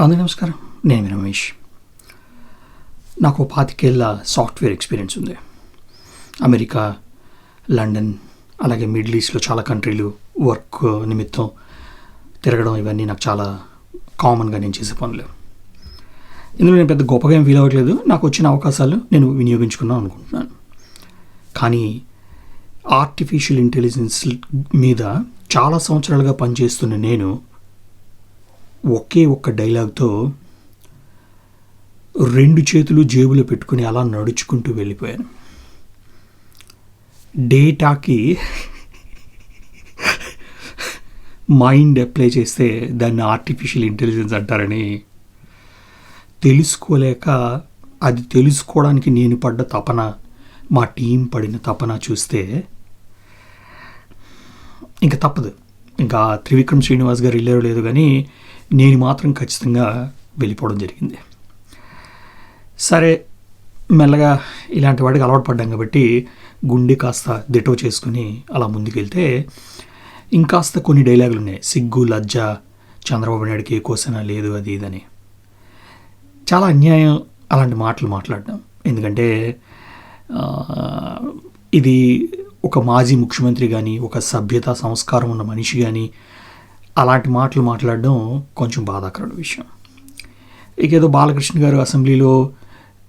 అందరికీ నమస్కారం. నేను రమేష్. నాకు పాతికేళ్ళ సాఫ్ట్వేర్ ఎక్స్పీరియన్స్ ఉంది. అమెరికా లండన్ అలాగే మిడిల్ ఈస్ట్లో చాలా కంట్రీలు వర్క్ నిమిత్తం తిరగడం ఇవన్నీ నాకు చాలా కామన్గా నేను చేసే పనులు. ఇందులో నేను పెద్ద గొప్పగా ఏం ఫీల్ అవ్వట్లేదు. నాకు వచ్చిన అవకాశాలు నేను వినియోగించుకున్నాను అనుకుంటున్నాను. కానీ ఆర్టిఫిషియల్ ఇంటెలిజెన్స్ మీద చాలా సంవత్సరాలుగా పనిచేస్తున్న నేను ఒకే ఒక్క డైలాగ్తో రెండు చేతులు జేబులో పెట్టుకుని అలా నడుచుకుంటూ వెళ్ళిపోయాను. డేటాకి మైండ్ అప్లై చేస్తే దాన్ని ఆర్టిఫిషియల్ ఇంటెలిజెన్స్ అంటారని తెలుసుకోలేక అది తెలుసుకోవడానికి నేను పడ్డ తపన మా టీం పడిన తపన చూస్తే ఇంకా తప్పదు. ఇంకా త్రివిక్రమ్ శ్రీనివాస్ గారు వెళ్ళారో లేదు కానీ నేను మాత్రం ఖచ్చితంగా వెళ్ళిపోవడం జరిగింది. సరే మెల్లగా ఇలాంటి వాటికి అలవాటు పడ్డాం కాబట్టి గుండె కాస్త దిటో చేసుకుని అలా ముందుకెళ్తే ఇంకాస్త కొన్ని డైలాగులు ఉన్నాయి సిగ్గు లజ్జ చంద్రబాబు నాయుడికి ఏ లేదు అది ఇదని చాలా అన్యాయం అలాంటి మాటలు మాట్లాడడం. ఎందుకంటే ఇది ఒక మాజీ ముఖ్యమంత్రి కానీ ఒక సభ్యత సంస్కారం ఉన్న మనిషి కానీ అలాంటి మాటలు మాట్లాడడం కొంచెం బాధాకరమైన విషయం. ఇక ఏదో బాలకృష్ణ గారు అసెంబ్లీలో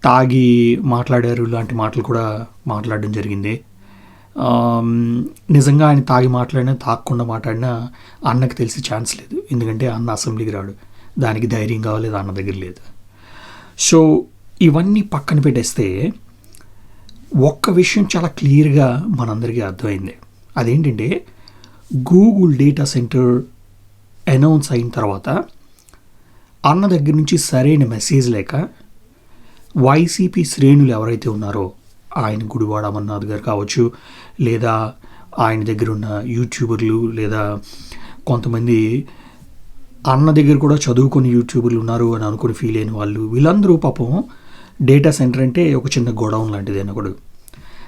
తాగి మాట్లాడారు లాంటి మాటలు కూడా మాట్లాడడం జరిగింది. నిజంగా ఆయన తాగి మాట్లాడినా తాగకుండా మాట్లాడినా అన్నకి తెలిసే ఛాన్స్ లేదు. ఎందుకంటే అన్న అసెంబ్లీకి రాడు. దానికి ధైర్యం కావాలేదు అన్న దగ్గర లేదు. సో ఇవన్నీ పక్కన పెట్టేస్తే ఒక్క విషయం చాలా క్లియర్గా మనందరికీ అర్థమైంది. అదేంటంటే గూగుల్ డేటా సెంటర్ అనౌన్స్ అయిన తర్వాత అన్న దగ్గర నుంచి సరైన మెసేజ్ లేక వైసీపీ శ్రేణులు ఎవరైతే ఉన్నారో ఆయన గుడివాడ అమర్నాథ్ గారు కావచ్చు లేదా ఆయన దగ్గర ఉన్న యూట్యూబర్లు లేదా కొంతమంది అన్న దగ్గర కూడా చదువుకుని యూట్యూబర్లు ఉన్నారు అని అనుకుని ఫీల్ అయిన వాళ్ళు వీళ్ళందరూ పాపం డేటా సెంటర్ అంటే ఒక చిన్న గోడౌన్ లాంటిది అని ఒకడు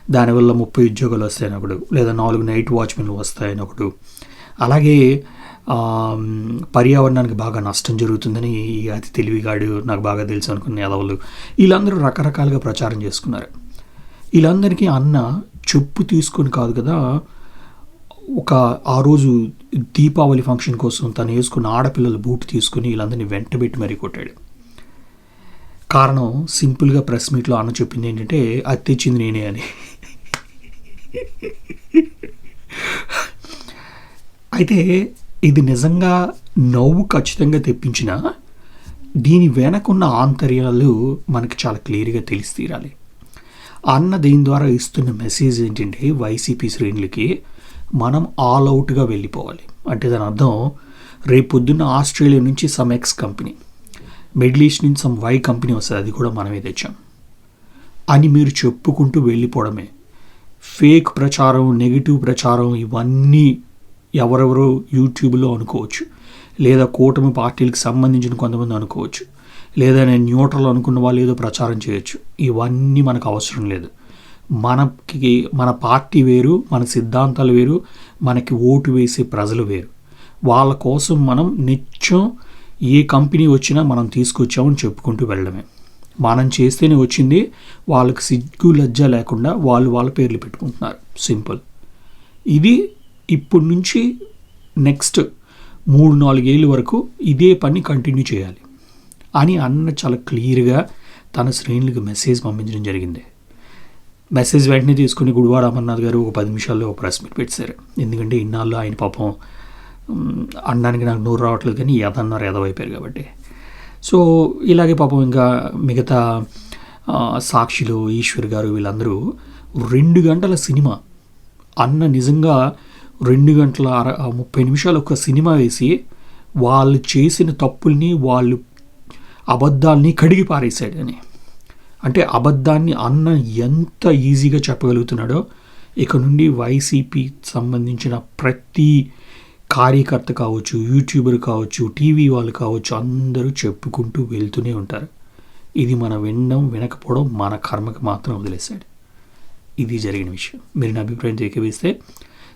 దానివల్ల ముప్పై ఉద్యోగాలు వస్తాయని ఒకడు లేదా నాలుగు నైట్ వాచ్మెన్లు వస్తాయని ఒకడు అలాగే పర్యావరణానికి బాగా నష్టం జరుగుతుందని ఈ అతి తెలివిగాడు నాకు బాగా తెలుసు అనుకున్న ఎదవలు వీళ్ళందరూ రకరకాలుగా ప్రచారం చేసుకున్నారు. వీళ్ళందరికీ అన్న చెప్పు తీసుకొని కాదు కదా ఒక ఆ రోజు దీపావళి ఫంక్షన్ కోసం తను వేసుకున్న ఆడపిల్లల బూట్ తీసుకుని వీళ్ళందరినీ వెంటబెట్టి మరీ కొట్టాడు. కారణం సింపుల్గా ప్రెస్ మీట్లో అన్న చెప్పింది ఏంటంటే అది తెచ్చింది నేనే అని. అయితే ఇది నిజంగా నవ్వు ఖచ్చితంగా తెప్పించిన దీని వెనకున్న ఆంతర్యాలు మనకు చాలా క్లియర్గా తెలిసి తీరాలి. అన్న దీని ద్వారా ఇస్తున్న మెసేజ్ ఏంటంటే వైసీపీ శ్రేణులకి మనం ఆల్ అవుట్గా వెళ్ళిపోవాలి. అంటే దాని అర్థం రేపు పొద్దున్న ఆస్ట్రేలియా నుంచి some X company middle east నుంచి సమ్ వై కంపెనీ వస్తుంది అది కూడా మనమే తెచ్చాం. అని మీరు చెప్పుకుంటూ వెళ్ళిపోవడమే. ఫేక్ ప్రచారం నెగిటివ్ ప్రచారం ఇవన్నీ ఎవరెవరో యూట్యూబ్లో అనుకోవచ్చు. లేదా కూటమి పార్టీలకు సంబంధించిన కొంతమంది అనుకోవచ్చు. లేదా నేను న్యూట్రల్ అనుకున్న వాళ్ళు ఏదో ప్రచారం చేయొచ్చు. ఇవన్నీ మనకు అవసరం లేదు. మనకి మన పార్టీ వేరు మన సిద్ధాంతాలు వేరు మనకి ఓటు వేసే ప్రజలు వేరు. వాళ్ళ కోసం మనం నిత్యం ఏ కంపెనీ వచ్చినా మనం తీసుకొచ్చామని చెప్పుకుంటూ వెళ్ళడమే. మనం చేస్తేనే వచ్చింది వాళ్ళకి సిగ్గు లజ్జ లేకుండా వాళ్ళు వాళ్ళ పేర్లు పెట్టుకుంటున్నారు. సింపుల్. ఇది ఇప్పటి నుంచి నెక్స్ట్ మూడు నాలుగేళ్ళ వరకు ఇదే పని కంటిన్యూ చేయాలి. అని అన్న చాలా క్లియర్గా తన శ్రేణులకు మెసేజ్ పంపించడం జరిగింది. మెసేజ్ వెంటనే తీసుకుని గుడివాడ అమర్నాథ్ గారు ఒక పది నిమిషాల్లో ఒక ప్రెస్ మీట్ పెట్టారు ఎందుకంటే ఇన్నాళ్ళు ఆయన పాపం అనడానికి నాకు నోరు రావట్లేదు కానీ ఏదన్నారు ఏదవైపోయారు కాబట్టి. సో ఇలాగే పాపం ఇంకా మిగతా సాక్షులు ఈశ్వర్ గారు వీళ్ళందరూ రెండు గంటల సినిమా అన్న నిజంగా రెండు గంటల అర ముప్పై నిమిషాలు ఒక సినిమా వేసి వాళ్ళు చేసిన తప్పుల్ని వాళ్ళు అబద్ధాల్ని కడిగి పారేశాడని. అంటే అబద్ధాన్ని అన్న ఎంత ఈజీగా చెప్పగలుగుతున్నాడో ఇక నుండి వైసీపీ సంబంధించిన ప్రతి కార్యకర్త కావచ్చు యూట్యూబర్ కావచ్చు టీవీ వాళ్ళు కావచ్చు అందరూ చెప్పుకుంటూ వెళ్తూనే ఉంటారు. ఇది మనం వినడం వినకపోవడం మన కర్మకి మాత్రం వదిలేశాడు. ఇది జరిగిన విషయం. మీరు నా అభిప్రాయం ఏకీవిస్తే